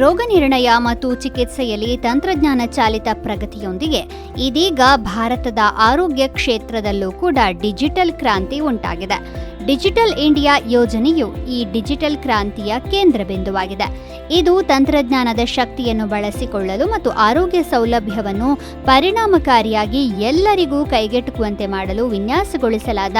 ರೋಗ ನಿರ್ಣಯ ಮತ್ತು ಚಿಕಿತ್ಸೆಯಲ್ಲಿ ತಂತ್ರಜ್ಞಾನ ಚಾಲಿತ ಪ್ರಗತಿಯೊಂದಿಗೆ ಇದೀಗ ಭಾರತದ ಆರೋಗ್ಯ ಕ್ಷೇತ್ರದಲ್ಲೂ ಕೂಡ ಡಿಜಿಟಲ್ ಕ್ರಾಂತಿ ಉಂಟಾಗಿದೆ. ಡಿಜಿಟಲ್ ಇಂಡಿಯಾ ಯೋಜನೆಯು ಈ ಡಿಜಿಟಲ್ ಕ್ರಾಂತಿಯ ಕೇಂದ್ರ ಬಿಂದುವಾಗಿದೆ ಇದು ತಂತ್ರಜ್ಞಾನದ ಶಕ್ತಿಯನ್ನು ಬಳಸಿಕೊಳ್ಳಲು ಮತ್ತು ಆರೋಗ್ಯ ಸೌಲಭ್ಯವನ್ನು ಪರಿಣಾಮಕಾರಿಯಾಗಿ ಎಲ್ಲರಿಗೂ ಕೈಗೆಟುಕುವಂತೆ ಮಾಡಲು ವಿನ್ಯಾಸಗೊಳಿಸಲಾದ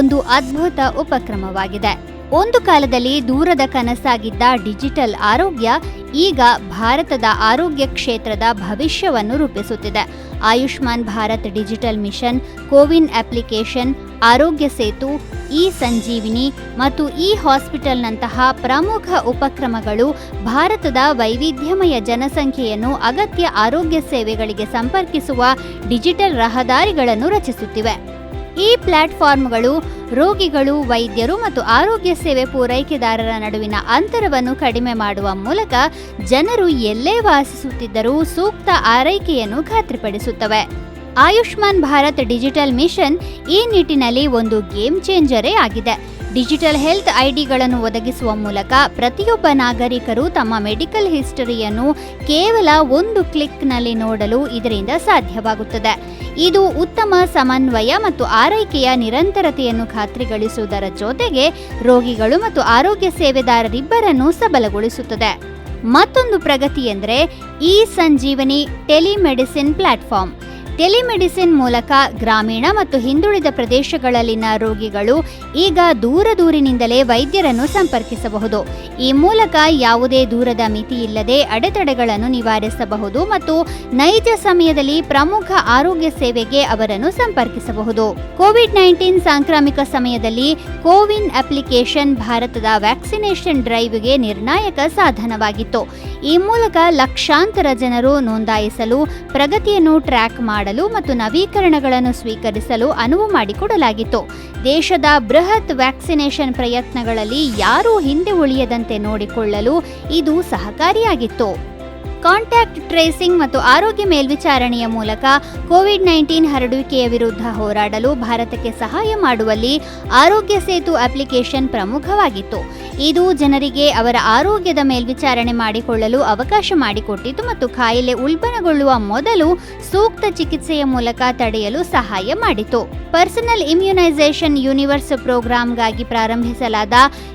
ಒಂದು ಅದ್ಭುತ ಉಪಕ್ರಮವಾಗಿದೆ. ಒಂದು ಕಾಲದಲ್ಲಿ ದೂರದ ಕನಸಾಗಿದ್ದ ಡಿಜಿಟಲ್ ಆರೋಗ್ಯ ಈಗ ಭಾರತದ ಆರೋಗ್ಯ ಕ್ಷೇತ್ರದ ಭವಿಷ್ಯವನ್ನು ರೂಪಿಸುತ್ತಿದೆ. Ayushman Bharat digital mission, CoWIN application, Aarogya Setu E ಸಂಜೀವಿನಿ ಮತ್ತು ಇ ಹಾಸ್ಪಿಟಲ್ನಂತಹ ಪ್ರಮುಖ ಉಪಕ್ರಮಗಳು ಭಾರತದ ವೈವಿಧ್ಯಮಯ ಜನಸಂಖ್ಯೆಯನ್ನು ಅಗತ್ಯ ಆರೋಗ್ಯ ಸೇವೆಗಳಿಗೆ ಸಂಪರ್ಕಿಸುವ ಡಿಜಿಟಲ್ ರಹದಾರಿಗಳನ್ನು ರಚಿಸುತ್ತಿವೆ. ಈ ಪ್ಲಾಟ್ಫಾರ್ಮ್ಗಳು ರೋಗಿಗಳು, ವೈದ್ಯರು ಮತ್ತು ಆರೋಗ್ಯ ಸೇವೆ ಪೂರೈಕೆದಾರರ ನಡುವಿನ ಅಂತರವನ್ನು ಕಡಿಮೆ ಮಾಡುವ ಮೂಲಕ ಜನರು ಎಲ್ಲೇ ವಾಸಿಸುತ್ತಿದ್ದರೂ ಸೂಕ್ತ ಆರೈಕೆಯನ್ನು ಖಾತ್ರಿಪಡಿಸುತ್ತವೆ. ಆಯುಷ್ಮಾನ್ ಭಾರತ್ ಡಿಜಿಟಲ್ ಮಿಷನ್ ಈ ನಿಟ್ಟಿನಲ್ಲಿ ಒಂದು ಗೇಮ್ ಚೇಂಜರೇ ಆಗಿದೆ. ಡಿಜಿಟಲ್ ಹೆಲ್ತ್ ಐಡಿಗಳನ್ನು ಒದಗಿಸುವ ಮೂಲಕ ಪ್ರತಿಯೊಬ್ಬ ನಾಗರಿಕರು ತಮ್ಮ ಮೆಡಿಕಲ್ ಹಿಸ್ಟರಿಯನ್ನು ಕೇವಲ ಒಂದು ಕ್ಲಿಕ್ನಲ್ಲಿ ನೋಡಲು ಇದರಿಂದ ಸಾಧ್ಯವಾಗುತ್ತದೆ. ಇದು ಉತ್ತಮ ಸಮನ್ವಯ ಮತ್ತು ಆರೈಕೆಯ ನಿರಂತರತೆಯನ್ನು ಖಾತ್ರಿಗೊಳಿಸುವುದರ ಜೊತೆಗೆ ರೋಗಿಗಳು ಮತ್ತು ಆರೋಗ್ಯ ಸೇವೆದಾರರಿಬ್ಬರನ್ನು ಸಬಲಗೊಳಿಸುತ್ತದೆ. ಮತ್ತೊಂದು ಪ್ರಗತಿ ಎಂದರೆ e Sanjeevani telemedicine platform. Telemedicine ಮೂಲಕ ಗ್ರಾಮೀಣ ಮತ್ತು ಹಿಂದುಳಿದ ಪ್ರದೇಶಗಳಲ್ಲಿನ ರೋಗಿಗಳು ಈಗ ದೂರ ದೂರಿನಿಂದಲೇ ವೈದ್ಯರನ್ನು ಸಂಪರ್ಕಿಸಬಹುದು. ಈ ಮೂಲಕ ಯಾವುದೇ ದೂರದ ಮಿತಿಯಿಲ್ಲದೆ ಅಡೆತಡೆಗಳನ್ನು ನಿವಾರಿಸಬಹುದು ಮತ್ತು ನೈಜ ಸಮಯದಲ್ಲಿ ಪ್ರಮುಖ ಆರೋಗ್ಯ ಸೇವೆಗೆ ಅವರನ್ನು ಸಂಪರ್ಕಿಸಬಹುದು. ಕೋವಿಡ್ ನೈನ್ಟೀನ್ ಸಾಂಕ್ರಾಮಿಕ ಸಮಯದಲ್ಲಿ ಕೋವಿನ್ ಅಪ್ಲಿಕೇಶನ್ ಭಾರತದ ವ್ಯಾಕ್ಸಿನೇಷನ್ ಡ್ರೈವ್ಗೆ ನಿರ್ಣಾಯಕ ಸಾಧನವಾಗಿತ್ತು. ಈ ಮೂಲಕ ಲಕ್ಷಾಂತರ ಜನರು ನೋಂದಾಯಿಸಲು ಪ್ರಗತಿಯನ್ನು ಟ್ರ್ಯಾಕ್ ಮಾಡಲು ಮತ್ತು ನವೀಕರಣಗಳನ್ನು ಸ್ವೀಕರಿಸಲು ಅನುವು ಮಾಡಿಕೊಡಲಾಗಿತ್ತು. ದೇಶದ ಬೃಹತ್ ವ್ಯಾಕ್ಸಿನೇಷನ್ ಪ್ರಯತ್ನಗಳಲ್ಲಿ ಯಾರೂ ಹಿಂದೆ ಉಳಿಯದಂತೆ ನೋಡಿಕೊಳ್ಳಲು ಇದು ಸಹಕಾರಿಯಾಗಿತ್ತು. ಕಾಂಟ್ಯಾಕ್ಟ್ ಟ್ರೇಸಿಂಗ್ ಮತ್ತು ಆರೋಗ್ಯ ಮೇಲ್ವಿಚಾರಣೆಯ ಮೂಲಕ ಕೋವಿಡ್ ನೈನ್ಟೀನ್ ಹರಡುವಿಕೆಯ ವಿರುದ್ಧ ಹೋರಾಡಲು ಭಾರತಕ್ಕೆ ಸಹಾಯ ಮಾಡುವಲ್ಲಿ ಆರೋಗ್ಯ ಸೇತು ಅಪ್ಲಿಕೇಶನ್ ಪ್ರಮುಖವಾಗಿತ್ತು. ಇದು ಜನರಿಗೆ ಅವರ ಆರೋಗ್ಯದ ಮೇಲ್ವಿಚಾರಣೆ ಮಾಡಿಕೊಳ್ಳಲು ಅವಕಾಶ ಮಾಡಿಕೊಟ್ಟಿತು ಮತ್ತು ಕಾಯಿಲೆ ಉಲ್ಬಣಗೊಳ್ಳುವ ಮೊದಲು ಸೂಕ್ತ ಚಿಕಿತ್ಸೆಯ ಮೂಲಕ ತಡೆಯಲು ಸಹಾಯ ಮಾಡಿತು. ಪರ್ಸನಲ್ ಇಮ್ಯುನೈಸೇಷನ್ ಯೂನಿವರ್ಸ್ ಪ್ರೋಗ್ರಾಂಗಾಗಿ ಪ್ರಾರಂಭಿಸಲಾದ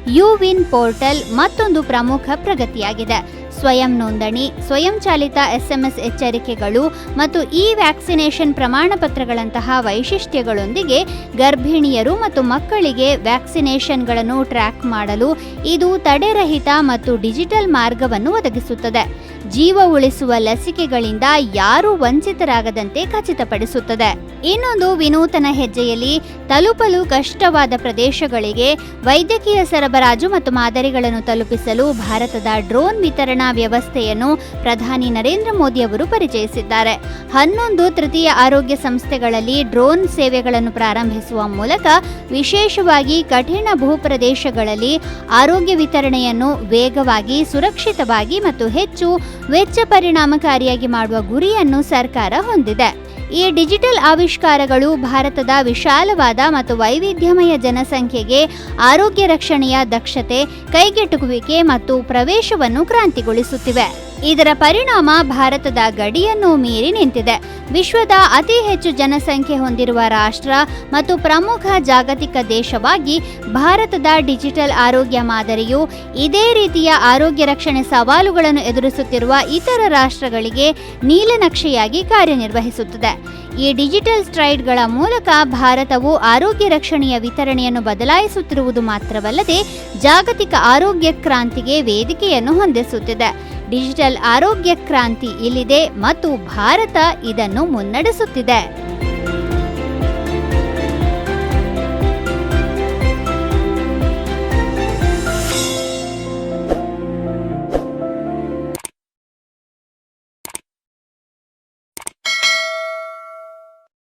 ಯುವಿನ್ ಪೋರ್ಟಲ್ ಮತ್ತೊಂದು ಪ್ರಮುಖ ಪ್ರಗತಿಯಾಗಿದೆ. ಸ್ವಯಂ ನೋಂದಣಿ ಸ್ವಯಂಚಾಲಿತ ಎಸ್ಎಂಎಸ್ ಎಚ್ಚರಿಕೆಗಳು ಮತ್ತು ಇ ವ್ಯಾಕ್ಸಿನೇಷನ್ ಪ್ರಮಾಣಪತ್ರಗಳಂತಹ ವೈಶಿಷ್ಟ್ಯಗಳೊಂದಿಗೆ ಗರ್ಭಿಣಿಯರು ಮತ್ತು ಮಕ್ಕಳಿಗೆ ವ್ಯಾಕ್ಸಿನೇಷನ್ಗಳನ್ನು ಟ್ರ್ಯಾಕ್ ಮಾಡಲು ಇದು ತಡೆರಹಿತ ಮತ್ತು ಡಿಜಿಟಲ್ ಮಾರ್ಗವನ್ನು ಒದಗಿಸುತ್ತದೆ. ಜೀವ ಉಳಿಸುವ ಲಸಿಕೆಗಳಿಂದ ಯಾರೂ ವಂಚಿತರಾಗದಂತೆ ಖಚಿತಪಡಿಸುತ್ತದೆ. ಇನ್ನೊಂದು ವಿನೂತನ ಹೆಜ್ಜೆಯಲ್ಲಿ ತಲುಪಲು ಕಷ್ಟವಾದ ಪ್ರದೇಶಗಳಿಗೆ ವೈದ್ಯಕೀಯ ಸರಬರಾಜು ಮತ್ತು ಮಾದರಿಗಳನ್ನು ತಲುಪಿಸಲು ಭಾರತದ ಡ್ರೋನ್ ವಿತರಣಾ ವ್ಯವಸ್ಥೆಯನ್ನು ಪ್ರಧಾನಿ ನರೇಂದ್ರ ಮೋದಿ ಅವರು ಪರಿಚಯಿಸಿದ್ದಾರೆ. ಹನ್ನೊಂದು ತೃತೀಯ ಆರೋಗ್ಯ ಸಂಸ್ಥೆಗಳಲ್ಲಿ ಡ್ರೋನ್ ಸೇವೆಗಳನ್ನು ಪ್ರಾರಂಭಿಸುವ ಮೂಲಕ ವಿಶೇಷವಾಗಿ ಕಠಿಣ ಭೂಪ್ರದೇಶಗಳಲ್ಲಿ ಆರೋಗ್ಯ ವಿತರಣೆಯನ್ನು ವೇಗವಾಗಿ, ಸುರಕ್ಷಿತವಾಗಿ ಮತ್ತು ಹೆಚ್ಚು ವೆಚ್ಚ ಪರಿಣಾಮಕಾರಿಯಾಗಿ ಮಾಡುವ ಗುರಿಯನ್ನು ಸರ್ಕಾರ ಹೊಂದಿದೆ. ಈ ಡಿಜಿಟಲ್ ಆವಿಷ್ಕಾರಗಳು ಭಾರತದ ವಿಶಾಲವಾದ ಮತ್ತು ವೈವಿಧ್ಯಮಯ ಜನಸಂಖ್ಯೆಗೆ ಆರೋಗ್ಯ ರಕ್ಷಣೆಯ ದಕ್ಷತೆ, ಕೈಗೆಟುಕುವಿಕೆ ಮತ್ತು ಪ್ರವೇಶವನ್ನು ಕ್ರಾಂತಿಗೊಳಿಸುತ್ತಿವೆ. ಇದರ ಪರಿಣಾಮ ಭಾರತದ ಗಡಿಯನ್ನು ಮೀರಿ ನಿಂತಿದೆ. ವಿಶ್ವದ ಅತಿ ಹೆಚ್ಚು ಜನಸಂಖ್ಯೆ ಹೊಂದಿರುವ ರಾಷ್ಟ್ರ ಮತ್ತು ಪ್ರಮುಖ ಜಾಗತಿಕ ದೇಶವಾಗಿ ಭಾರತದ ಡಿಜಿಟಲ್ ಆರೋಗ್ಯ ಮಾದರಿಯು ಇದೇ ರೀತಿಯ ಆರೋಗ್ಯ ರಕ್ಷಣೆ ಸವಾಲುಗಳನ್ನು ಎದುರಿಸುತ್ತಿರುವ ಇತರ ರಾಷ್ಟ್ರಗಳಿಗೆ ನೀಲನಕ್ಷೆಯಾಗಿ ಕಾರ್ಯನಿರ್ವಹಿಸುತ್ತದೆ. ಈ ಡಿಜಿಟಲ್ ಸ್ಟ್ರೈಡ್ಗಳ ಮೂಲಕ ಭಾರತವು ಆರೋಗ್ಯ ರಕ್ಷಣೆಯ ವಿತರಣೆಯನ್ನು ಬದಲಾಯಿಸುತ್ತಿರುವುದು ಮಾತ್ರವಲ್ಲದೆ ಜಾಗತಿಕ ಆರೋಗ್ಯ ಕ್ರಾಂತಿಗೆ ವೇದಿಕೆಯನ್ನು ಹೊಂದಿಸುತ್ತಿದೆ. ಡಿಜಿಟಲ್ ಆರೋಗ್ಯ ಕ್ರಾಂತಿ ಇಲ್ಲಿದೆ ಮತ್ತು ಭಾರತ ಇದನ್ನು ಮುನ್ನಡೆಸುತ್ತಿದೆ.